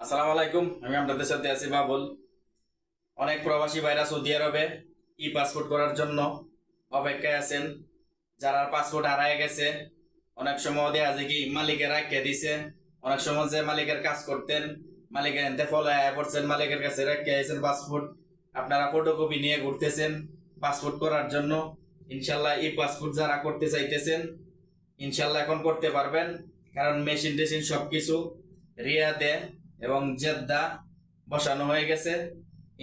আসসালামু আলাইকুম, আমি আপনাদের সাথে আছি বাবুল। অনেক প্রবাসী ভাইরা সৌদি আরবে ই পাসপোর্ট করার জন্য অপেক্ষায় আছেন। যারা পাসপোর্ট হারায় গেছে, অনেক সময় দেখা যায় কি মালিকের রাখে দিছে, অনেক সময় যে মালিকের কাজ করতেন, মালিকের এনতে ফলে আয়া পড়ছেন, মালিকের কাছে রেখে আইছেন পাসপোর্ট। আপনারা ফটোকপি নিয়ে ঘুরতেছেন পাসপোর্ট করার জন্য। ইনশাল্লাহ ই পাসপোর্ট যারা করতে চাইতেছেন, ইনশাল্লাহ এখন করতে পারবেন। কারণ মেশিন টেশিন সবকিছু রিয়াদে। এবং জেদ্দা বসানো হয়ে গেছে।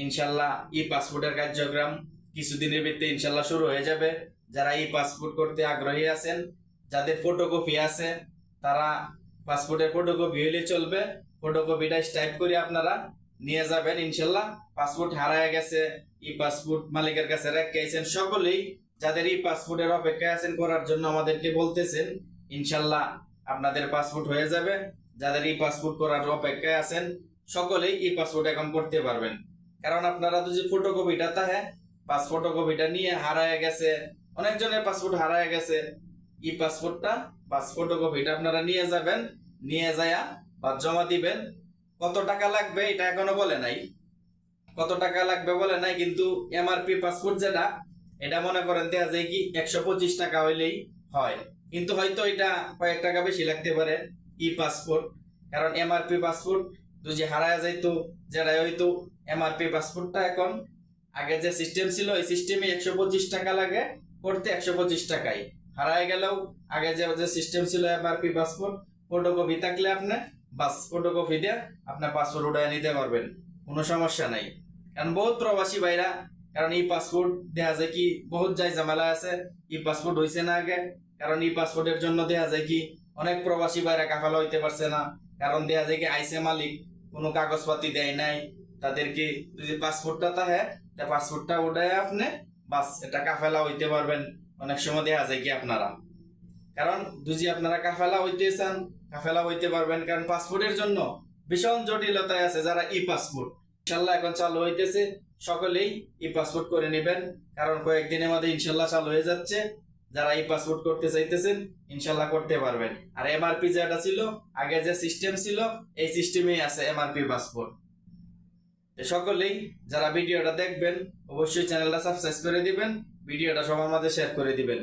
ইনশাল্লাহ ই পাসপোর্টের কার্যক্রম কিছুদিনের ভিত্তিতে ইনশাল্লাহ শুরু হয়ে যাবে। যারা ই পাসপোর্ট করতে আগ্রহী আছেন, যাদের ফটোকপি আছে, তারা পাসপোর্টের ফটোকপি হইলে চলবে। ফটোকপিটা স্টাইপ করে আপনারা নিয়ে যাবেন ইনশাল্লাহ। পাসপোর্ট হারায় গেছে, ই পাসপোর্ট মালিকের কাছে রেখেছেন সকলেই। যাদের ই পাসপোর্টের অপেক্ষায় আছেন করার জন্য আমাদেরকে বলতেছেন, ইনশাল্লাহ আপনাদের পাসপোর্ট হয়ে যাবে। যাদের ই পাসপোর্ট করার অপেক্ষায় আছেন, সকলেই ই পাসপোর্ট এখন করতে পারবেন। কারণ আপনারা তো যে ফটোকপিটা তাহে পাস ফটোকপিটা নিয়ে হারায় গেছে, অনেকজনের পাসপোর্ট হারায় গেছে। ই পাসপোর্টটা পাস ফটোকপিটা আপনারা নিয়ে যাবেন, নিয়ে যায়া বা জমা দিবেন। কত টাকা লাগবে এটা এখনও বলে নাই। কত টাকা লাগবে বলে নাই, কিন্তু এমআরপি পাসপোর্ট যেটা, এটা মনে করেন দেয়া যায় কি, একশো পঁচিশ টাকা হইলেই হয়। কিন্তু হয়তো এটা কয়েক টাকা বেশি লাগতে পারে। E passport. কারণ এমআরপি পাসপোর্ট যদি হারায় যাইতো যেটা হয়তো এমআরপি পাসপোর্টটা এখন আগে যে সিস্টেম ছিল, এই সিস্টেমে একশো পঁচিশ টাকা লাগে করতে একশো পঁচিশ টাকাই। হারায় গেলেও আগে যে যে সিস্টেম ছিল এমআরপি পাসপোর্ট ফটোকপি থাকলে আপনি বাস ফটোকপি দিয়ে আপনার পাসপোর্ট উঠায় নিতে পারবেন, কোনো সমস্যা নাই। কারণ বহুত প্রবাসী ভাইরা, কারণ ই পাসপোর্ট দেখা যায় কি, বহুত যাই ঝামেলা আছে, ই পাসপোর্ট হয়েছে না আগে, কারণ ই পাসপোর্টের জন্য দেখা যায় কি অনেক প্রবাসী ভাইরা কাফালা হইতে পারছে না। কারণ দেখা যায় কি আইসে মালিক, কোনো কাগজপাতি দেয় নাই। তাদেরকে যদি পাসপোর্টটা থাকে তা পাসপোর্টটা উঠায় আপনি, বাস, এটা কাফেলা হইতে পারবেন। অনেক সময় দেখা যায় কি আপনারা। কারণ যদি আপনারা কাফেলা হইতে চান, কাফেলা হইতে পারবেন। কারণ পাসপোর্টের জন্য ভীষণ জটিলতায় আছে যারা ই পাসপোর্ট ইনশাল্লাহ এখন চালু হইতেছে। সকলেই ই পাসপোর্ট করে নেবেন। কারণ কয়েকদিনের মধ্যে ইনশাল্লাহ চালু হয়ে যাচ্ছে। যারা এই পাসওয়ার্ড করতে চাইতেছেন, ইনশাল্লাহ করতে পারবেন। আর এমআরপি যেটা ছিল, আগে যে সিস্টেম ছিল, এই সিস্টেমেই আছে এমআরপি পাসপোর্ট সকলেই যারা ভিডিওটা দেখবেন, অবশ্যই চ্যানেলটা সাবস্ক্রাইব করে দিবেন, ভিডিওটা সবার মাঝে শেয়ার করে দিবেন।